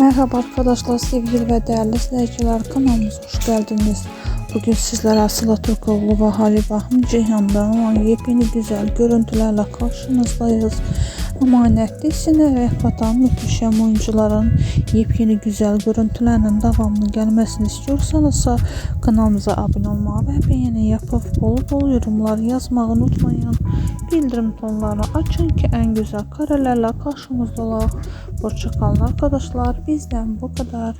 Merhaba arkadaşlar, sevgili və dəyərli izləyicilər, kanalımıza xoş gəldiniz. Bugün sizlərə Asıla Türkoğlu və Halib Ahim Ceyhandan olan yepyeni gözəl görüntülərlə qarşınızdayız. Əmanətli sinərək batan mühtəşəm oyuncuların yepyeni gözəl görüntülərinin davamlı gəlməsini istəyirsinizsə, kanalımıza abunə olmağı və bəyəni yapıb bol-bol yorumlar yazmağı unutmayın. bildirim tonlarını açın ki en güzel karelerle karşımızda olaq. Hoşça arkadaşlar. Bizden bu kadar.